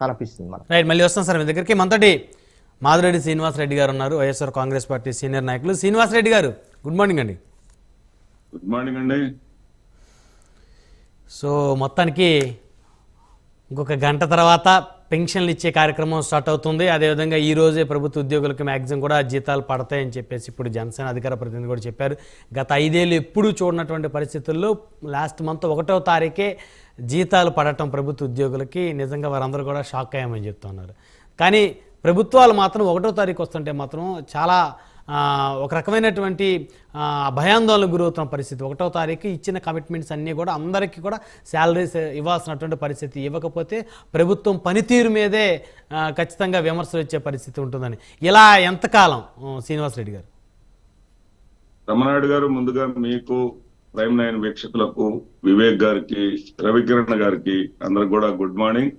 కనిపిస్తుంది మనకు. రైట్ మళ్ళీ వస్తాం సార్ మీ దగ్గరికి. మనతోటి మాధురెడ్డి శ్రీనివాసరెడ్డి గారు ఉన్నారు వైఎస్ఆర్ కాంగ్రెస్ పార్టీ సీనియర్ నాయకులు. శ్రీనివాసరెడ్డి గారు గుడ్ మార్నింగ్ అండి. గుడ్ మార్నింగ్ అండి. సో మొత్తానికి ఇంకొక గంట తర్వాత పెన్షన్లు ఇచ్చే కార్యక్రమం స్టార్ట్ అవుతుంది. అదేవిధంగా ఈ రోజే ప్రభుత్వ ఉద్యోగులకు మ్యాక్సిమం కూడా జీతాలు పడతాయని చెప్పేసి ఇప్పుడు జనసేన అధికార ప్రతినిధి కూడా చెప్పారు. గత ఐదేళ్ళు ఎప్పుడూ చూడనటువంటి పరిస్థితుల్లో లాస్ట్ మంత్ ఒకటో తారీఖే జీతాలు పడటం ప్రభుత్వ ఉద్యోగులకి నిజంగా వారందరూ కూడా షాక్ అయ్యామని చెప్తున్నారు. కానీ ప్రభుత్వాలు మాత్రం ఒకటో తారీఖు వస్తుంటే మాత్రం చాలా ఒక రకమైనటువంటి భయాందోళన భయాందోళనకు గురవుతున్న పరిస్థితి. ఒకటో తారీఖు ఇచ్చిన కమిట్మెంట్స్ అన్నీ కూడా అందరికీ కూడా శాలరీస్ ఇవ్వాల్సినటువంటి పరిస్థితి. ఇవ్వకపోతే ప్రభుత్వం పనితీరు మీదే ఖచ్చితంగా విమర్శలు వచ్చే పరిస్థితి ఉంటుందని. ఇలా ఎంతకాలం శ్రీనివాస్ శ్రీనివాసరెడ్డి గారు? రమణాయుడు గారు ముందుగా మీకు ప్రైమ్ నైన్ వీక్షకులకు వివేక్ గారికి రవికిరణ్ గారికి అందరికి కూడా గుడ్ మార్నింగ్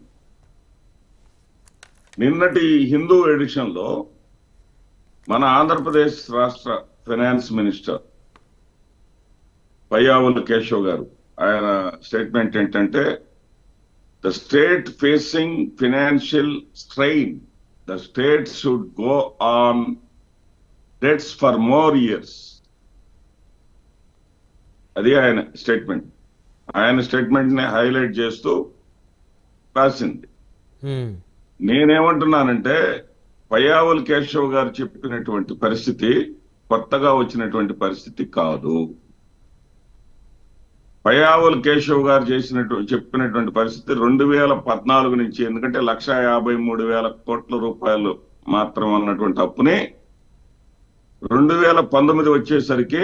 నిన్నటి హిందూ ఎడిషన్లో మన ఆంధ్రప్రదేశ్ రాష్ట్ర ఫైనాన్స్ మినిస్టర్ పయ్యావుల కేశవ్ గారు ఆయన స్టేట్మెంట్ ఏంటంటే the state facing financial strain the state should go on debts for more years. అది ఆయన స్టేట్మెంట్. ఆయన స్టేట్మెంట్ని హైలైట్ చేస్తూ రాసింది. నేనేమంటున్నానంటే పయావుల్ కేశవ్ గారు చెప్పినటువంటి పరిస్థితి కొత్తగా వచ్చినటువంటి పరిస్థితి కాదు. పయావుల్ కేశవ్ గారు చేసినట్టు చెప్పినటువంటి పరిస్థితి రెండు వేల పద్నాలుగు నుంచి ఎందుకంటే లక్ష యాభై మూడు వేల కోట్ల రూపాయలు మాత్రం అన్నటువంటి అప్పుని రెండు వేల పంతొమ్మిది వచ్చేసరికి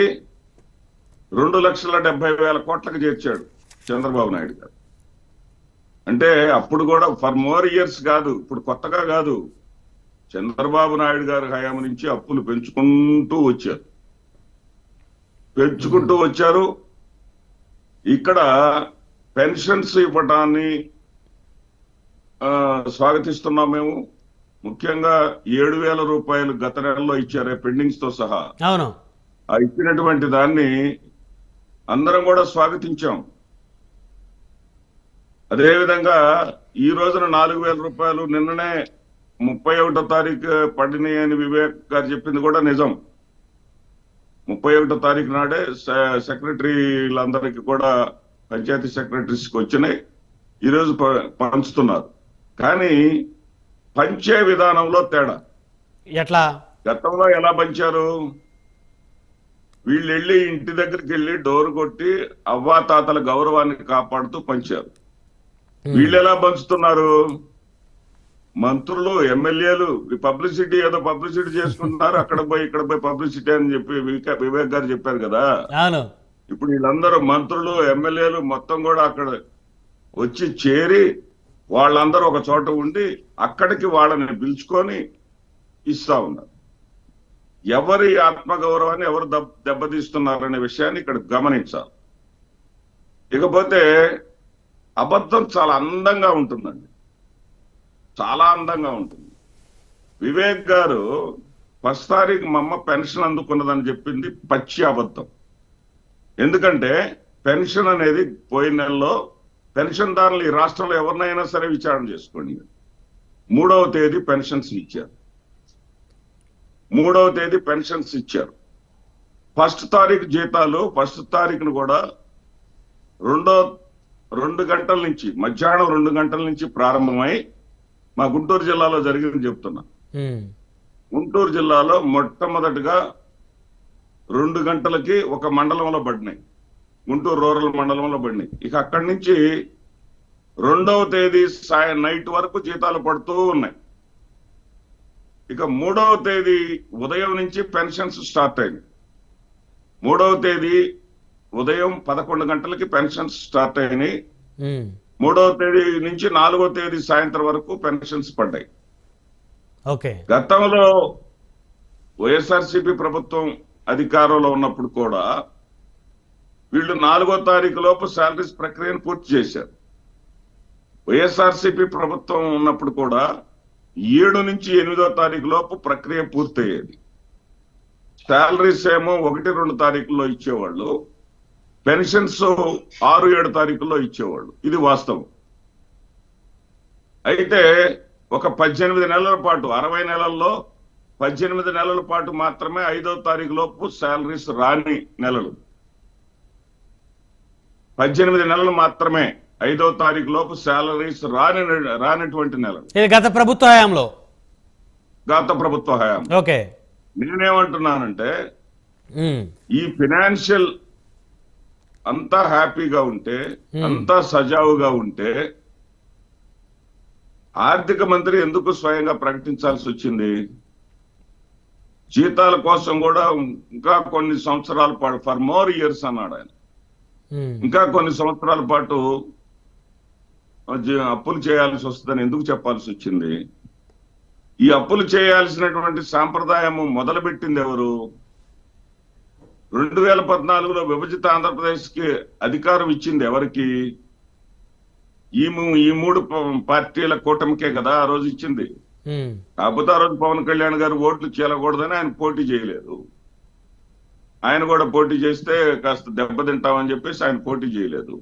రెండు లక్షల డెబ్బై వేల కోట్లకు చేర్చాడు చంద్రబాబు నాయుడు గారు. అంటే అప్పుడు కూడా ఫర్ మోర్ ఇయర్స్ కాదు ఇప్పుడు కొత్తగా కాదు. చంద్రబాబు నాయుడు గారి హయాం నుంచి అప్పులు పెంచుకుంటూ వచ్చారు. పెంచుకుంటూ వచ్చారు. ఇక్కడ పెన్షన్స్ ఇవ్వటాన్ని స్వాగతిస్తున్నాం మేము. ముఖ్యంగా ఏడు వేల రూపాయలు గత నెలలో ఇచ్చారే పెండింగ్స్తో సహా. అవును. ఆ ఇచ్చినటువంటి దాన్ని అందరం కూడా స్వాగతించాం. అదేవిధంగా ఈ రోజున నాలుగు వేల రూపాయలు నిన్ననే ముప్పై ఒకటో తారీఖు పడినాయి అని వివేక్ గారు చెప్పింది కూడా నిజం. ముప్పై ఒకటో తారీఖు నాడే సెక్రటరీలందరికీ కూడా పంచాయతీ సెక్రటరీస్కి వచ్చినాయి ఈరోజు పంచుతున్నారు. కానీ పంచే విధానంలో తేడా. ఎట్లా? గతంలో ఎలా పంచారు? వీళ్ళు వెళ్ళి ఇంటి దగ్గరికి వెళ్ళి డోర్ కొట్టి అవ్వా తాతల గౌరవాన్ని కాపాడుతూ పంచారు. వీళ్ళు ఎలా పంచుతున్నారు? మంత్రులు ఎమ్మెల్యేలు పబ్లిసిటీ ఏదో పబ్లిసిటీ చేసుకుంటున్నారు అక్కడ పోయి ఇక్కడ పోయి పబ్లిసిటీ అని చెప్పి వివేక- గారు చెప్పారు కదా. ఇప్పుడు వీళ్ళందరూ మంత్రులు ఎమ్మెల్యేలు మొత్తం కూడా అక్కడ వచ్చి చేరి వాళ్ళందరూ ఒక చోట ఉండి అక్కడికి వాళ్ళని పిలుచుకొని ఇస్తా ఉన్నారు. ఎవరి ఆత్మగౌరవాన్ని ఎవరు దెబ్- దెబ్బతీస్తున్నారనే విషయాన్ని ఇక్కడ గమనించాలి. ఇకపోతే అబద్ధం చాలా అందంగా ఉంటుందండి. చాలా అందంగా ఉంటుంది. వివేక్ గారు ఫస్ట్ తారీఖు మా అమ్మ పెన్షన్ అందుకున్నదని చెప్పింది పచ్చి అబద్ధం. ఎందుకంటే పెన్షన్ అనేది పోయిన నెలలో పెన్షన్దారులు ఈ రాష్ట్రంలో ఎవరినైనా సరే విచారణ చేసుకోండి. మూడవ తేదీ పెన్షన్స్ ఇచ్చారు. మూడవ తేదీ పెన్షన్స్ ఇచ్చారు. ఫస్ట్ తారీఖు జీతాలు ఫస్ట్ తారీఖును కూడా రెండో రెండు గంటల నుంచి మధ్యాహ్నం రెండు గంటల నుంచి ప్రారంభమై మా గుంటూరు జిల్లాలో జరిగింది చెప్తున్నా. గుంటూరు జిల్లాలో మొట్టమొదటిగా రెండు గంటలకి ఒక మండలంలో పడినాయి. గుంటూరు రూరల్ మండలంలో పడినాయి. ఇక అక్కడి నుంచి రెండవ తేదీ సాయం నైట్ వరకు జీతాలు పడుతూ ఉన్నాయి. ఇక మూడవ తేదీ ఉదయం నుంచి పెన్షన్స్ స్టార్ట్ అయింది. మూడవ తేదీ ఉదయం పదకొండు గంటలకి పెన్షన్స్ స్టార్ట్ అయినాయి. మూడవ తేదీ నుంచి నాలుగో తేదీ సాయంత్రం వరకు పెన్షన్స్ పడ్డాయి. ఓకే. గతంలో వైఎస్ఆర్సీపీ ప్రభుత్వం అధికారంలో ఉన్నప్పుడు కూడా వీళ్ళు నాలుగో తారీఖు లోపు శాలరీస్ ప్రక్రియను పూర్తి చేశారు. వైఎస్ఆర్సీపీ ప్రభుత్వం ఉన్నప్పుడు కూడా ఏడు నుంచి ఎనిమిదో తారీఖు లోపు ప్రక్రియ పూర్తయ్యేది. శాలరీస్ ఏమో ఒకటి రెండు తారీఖుల్లో ఇచ్చేవాళ్ళు. పెన్షన్స్ ఆరు ఏడు తారీఖుల్లో ఇచ్చేవాళ్ళు. ఇది వాస్తవం. అయితే ఒక పద్దెనిమిది నెలల పాటు అరవై నెలల్లో పద్దెనిమిది నెలల పాటు మాత్రమే ఐదో తారీఖు లోపు శాలరీస్ రాని నెలలు. పద్దెనిమిది నెలలు మాత్రమే ఐదో తారీఖు లోపు శాలరీస్ రాని రానటువంటి నెలలు. గత ప్రభుత్వ హయాంలో? గత ప్రభుత్వ హయాం. ఓకే. నేనేమంటున్నానంటే ఈ ఫినాన్షియల్ అంతా హ్యాపీగా ఉంటే అంతా సజావుగా ఉంటే ఆర్థిక మంత్రి ఎందుకు స్వయంగా ప్రకటించాల్సి వచ్చింది? జీతాల కోసం కూడా ఇంకా కొన్ని సంవత్సరాల పాటు ఫర్ మోర్ ఇయర్స్ అన్నాడు ఆయన. ఇంకా కొన్ని సంవత్సరాల పాటు అప్పులు చేయాల్సి వస్తుందని ఎందుకు చెప్పాల్సి వచ్చింది? ఈ అప్పులు చేయాల్సినటువంటి సాంప్రదాయం మొదలుపెట్టింది ఎవరు? రెండు వేల పద్నాలుగులో విభజిత ఆంధ్రప్రదేశ్కి అధికారం ఇచ్చింది ఎవరికి? ఈ ఈ మూడు పార్టీల కూటమికే కదా ఆ రోజు ఇచ్చింది. కాకపోతే ఆ రోజు పవన్ కళ్యాణ్ గారు ఓట్లు చేయకూడదని ఆయన పోటీ చేయలేదు. ఆయన కూడా పోటీ చేస్తే కాస్త దెబ్బతింటామని చెప్పేసి ఆయన పోటీ చేయలేదు.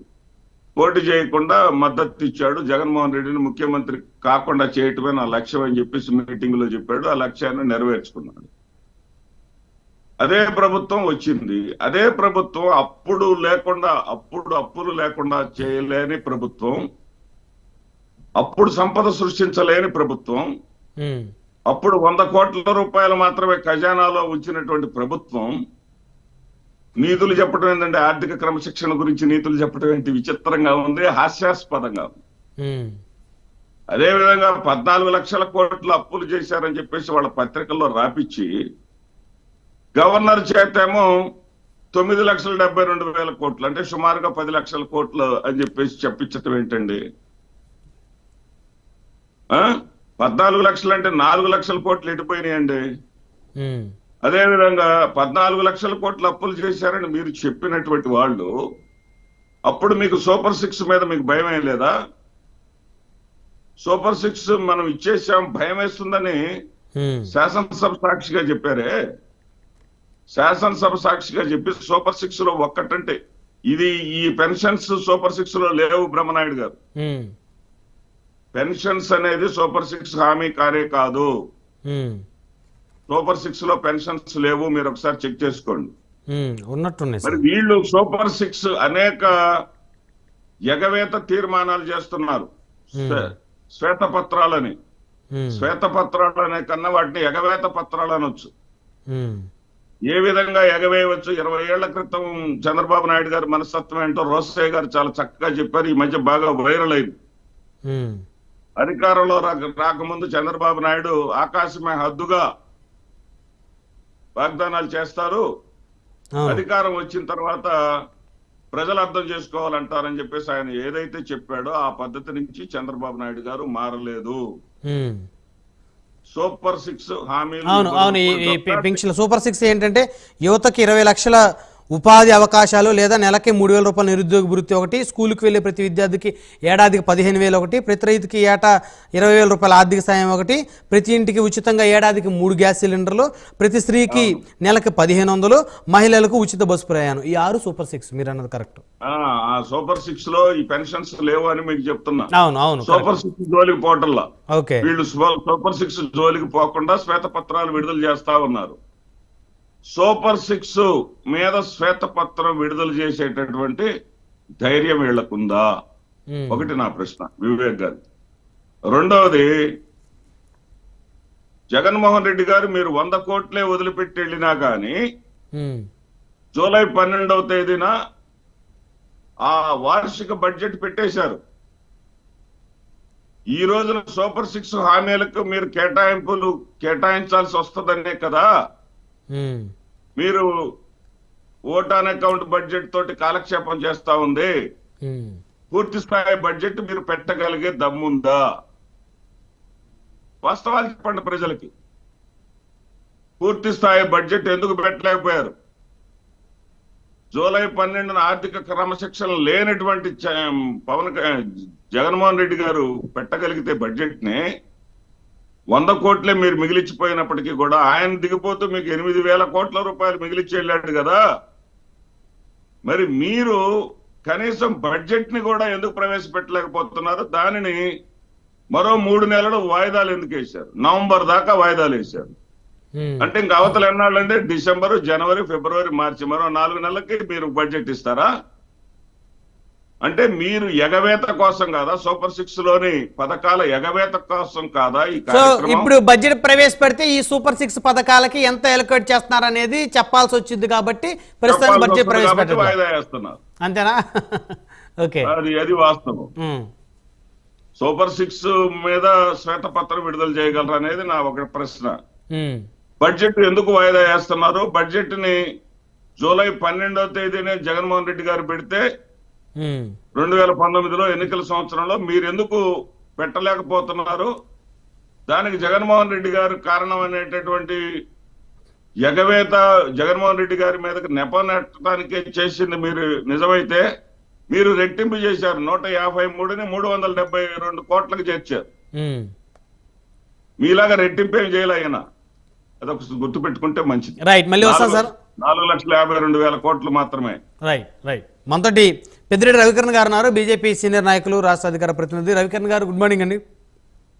పోటీ చేయకుండా మద్దతు ఇచ్చాడు. జగన్మోహన్ రెడ్డిని ముఖ్యమంత్రి కాకుండా చేయటమే నా లక్ష్యం అని చెప్పేసి మీటింగ్లో చెప్పాడు. ఆ లక్ష్యాన్ని నెరవేర్చుకున్నాడు. అదే ప్రభుత్వం వచ్చింది. అదే ప్రభుత్వం అప్పుడు లేకుండా అప్పుడు అప్పులు లేకుండా చేయలేని ప్రభుత్వం అప్పుడు సంపద సృష్టించలేని ప్రభుత్వం అప్పుడు వంద కోట్ల రూపాయలు మాత్రమే ఖజానాలో ఉంచినటువంటి ప్రభుత్వం నీతులు చెప్పడం ఏంటంటే ఆర్థిక క్రమశిక్షణ గురించి నీతులు చెప్పడం ఏంటి విచిత్రంగా ఉంది హాస్యాస్పదంగా ఉంది. అదే విధంగా పద్నాలుగు లక్షల కోట్ల అప్పులు చేశారని చెప్పేసి వాళ్ళ పత్రికల్లో రాపిచ్చి గవర్నర్ చేతేమో తొమ్మిది లక్షల డెబ్బై రెండు వేల కోట్లు అంటే సుమారుగా పది లక్షల కోట్లు అని చెప్పేసి చెప్పించటం ఏంటండి? పద్నాలుగు లక్షలు అంటే నాలుగు లక్షల కోట్లు ఎటుపోయినాయండి? ఉమ్, అదే విధంగా పద్నాలుగు లక్షల కోట్ల అప్పులు చేశారని మీరు చెప్పినటువంటి వాళ్ళు అప్పుడు మీకు సూపర్ సిక్స్ మీద మీకు భయం ఏం లేదా? సూపర్ సిక్స్ మనం ఇచ్చేసాం భయం వేస్తుందని శాసనసభ సాక్షిగా చెప్పారే. శాసనసభ సాక్షిగా చెప్పి సూపర్ సిక్స్లో ఒక్కటంటే ఇది ఈ పెన్షన్స్ సూపర్ సిక్స్లో లేవు బ్రహ్మనాయుడు గారు. పెన్షన్స్ అనేది సూపర్ సిక్స్ హామీ కారే కాదు. సూపర్ సిక్స్లో పెన్షన్స్ లేవు మీరు ఒకసారి చెక్ చేసుకోండి. ఉన్నట్టున్నాయి మరి వీళ్ళు సూపర్ సిక్స్ అనేక ఎగవేత తీర్మానాలు చేస్తున్నారు. శ్వే- శ్వేతపత్రాలని. శ్వేతపత్రాలు అనే కన్నా వాటిని ఎగవేత పత్రాలు అనొచ్చు ఏ విధంగా ఎగవేయవచ్చు? ఇరవై ఏళ్ళ క్రితం చంద్రబాబు నాయుడు గారి మనస్తత్వం ఏంటో రోసయ్య గారు చాలా చక్కగా చెప్పారు. ఈ మధ్య బాగా వైరల్ అయింది. అధికారంలో రాక- రాకముందు చంద్రబాబు నాయుడు ఆకాశమే హద్దుగా వాగ్దానాలు చేస్తారు. అధికారం వచ్చిన తర్వాత ప్రజలు అర్థం చేసుకోవాలంటారని చెప్పేసి ఆయన ఏదైతే చెప్పాడో ఆ పద్ధతి నుంచి చంద్రబాబు నాయుడు గారు మారలేదు. సూపర్ సిక్స్ హామీలు అవును అవును ఈ సూపర్ సిక్స్ ఏంటంటే యువతకి ఇరవై లక్షల ఉపాధి అవకాశాలు లేదా నెలకి మూడు వేల రూపాయల నిరుద్యోగ వృత్తి ఒకటి స్కూల్కి వెళ్ళే ప్రతి విద్యార్థికి ఏడాదికి పదిహేను వేలు ఒకటి ప్రతి రైతుకి ఏటా ఇరవై వేల రూపాయల ఆర్థిక సాయం ఒకటి ప్రతి ఇంటికి ఉచితంగా ఏడాదికి మూడు గ్యాస్ సిలిండర్లు ప్రతి స్త్రీకి నెలకి పదిహేను వందలు మహిళలకు ఉచిత బస్సు ప్రయాణం. ఈ ఆరు సూపర్ సిక్స్ మీరు అన్నది కరెక్ట్. సూపర్ సిక్స్లో ఈ పెన్షన్స్ లేవు అని మీకు చెప్తున్నా. అవును అవును సూపర్ సిక్స్ జోలికి పోవటంలా. ఓకే. వీళ్ళు సూపర్ సిక్స్ జోలికి పోకుండా శ్వేతపత్రాలు విడుదల చేస్తా ఉన్నారు. సూపర్ సిక్స్ మీద శ్వేతపత్రం విడుదల చేసేటటువంటి ధైర్యం వీళ్ళకుందా? ఒకటి నా ప్రశ్న వివేక్ గారు. రెండవది జగన్మోహన్ రెడ్డి గారు మీరు వంద కోట్లే వదిలిపెట్టి వెళ్ళినా కానీ జూలై పన్నెండవ తేదీన ఆ వార్షిక బడ్జెట్ పెట్టేశారు. ఈ రోజున సూపర్ సిక్స్ హామీలకు మీరు కేటాయింపులు కేటాయించాల్సి వస్తుందనే కదా? మీరు ఓట్ ఆన్ అకౌంట్ బడ్జెట్ తోటి కాలక్షేపం చేస్తా ఉంది. ఉమ్, పూర్తి స్థాయి బడ్జెట్ మీరు పెట్టగలిగే దమ్ముందా? వాస్తవాలు చెప్పండి ప్రజలకి. పూర్తి స్థాయి బడ్జెట్ ఎందుకు పెట్టలేకపోయారు? జూలై పన్నెండున ఆర్థిక క్రమశిక్షణ లేనటువంటి పవన్ జగన్మోహన్ రెడ్డి గారు పెట్టగలిగితే బడ్జెట్ని వంద కోట్లే మీరు మిగిలిచ్చిపోయినప్పటికీ కూడా ఆయన దిగిపోతూ మీకు ఎనిమిది వేల కోట్ల రూపాయలు మిగిలిచ్చి వెళ్ళాడు కదా. మరి మీరు కనీసం బడ్జెట్ని కూడా ఎందుకు ప్రవేశపెట్టలేకపోతున్నారు? దానిని మరో మూడు నెలలు వాయిదాలు ఎందుకు వేశారు? నవంబర్ దాకా వాయిదాలు వేశారు. అంటే ఇంకా అవతల ఎన్నాళ్ళంటే డిసెంబర్ జనవరి ఫిబ్రవరి మార్చి మరో నాలుగు నెలలకి మీరు బడ్జెట్ ఇస్తారా? అంటే మీరు ఎగవేత కోసం కాదా? సూపర్ సిక్స్లోని పథకాల ఎగవేత కోసం కాదా సో ఇప్పుడు బడ్జెట్ ప్రవేశపెడితే ఈ సూపర్ సిక్స్ పథకాలకి ఎంత ఎలకేట్ చేస్తున్నారు అనేది చెప్పాల్సి వచ్చింది కాబట్టి ప్రస్తుతం చెప్పాల్సి బడ్జెట్ వస్తుంది కాబట్టి ప్రవేశపెట్టారు వాయిదా వేస్తున్నారు. అంతేనా? ఓకే. అది అది వాస్తవం. సూపర్ సిక్స్ మీద శ్వేతపత్రం విడుదల చేయగలరు అనేది నా ఒక ప్రశ్న. బడ్జెట్ ఎందుకు వాయిదా వేస్తున్నారు? బడ్జెట్ని జూలై పన్నెండవ తేదీనే జగన్మోహన్ రెడ్డి గారు పెడితే. రెండు వేల పంతొమ్మిదిలో ఎన్నికల సంవత్సరంలో మీరు ఎందుకు పెట్టలేకపోతున్నారు? దానికి జగన్మోహన్ రెడ్డి గారు కారణం అనేటటువంటి ఎగవేత జగన్మోహన్ రెడ్డి గారి మీదకి నెప నెట్టడానికే చేసింది మీరు నిజమైతే మీరు రెట్టింపు చేశారు. నూట యాభై మూడుని మూడు వందల డెబ్బై రెండు కోట్లకు చేర్చారు. మీలాగా రెట్టింపు ఏం చేయలే ఆయన? అదొక గుర్తు పెట్టుకుంటే మంచిది. రైట్ మళ్ళీ వస్తాం సార్. నాలుగు- నాలుగు లక్షల యాభై రెండు వేల కోట్లు మాత్రమే. Right right. మనతోటి పెద్దిరెడ్డి రవికరణ్ గారు ఉన్నారు. బీజేపీ సీనియర్ నాయకులు రాష్ట్ర అధికార ప్రతినిధి. రవికరణ్ గారు గుడ్ మార్నింగ్ అండి.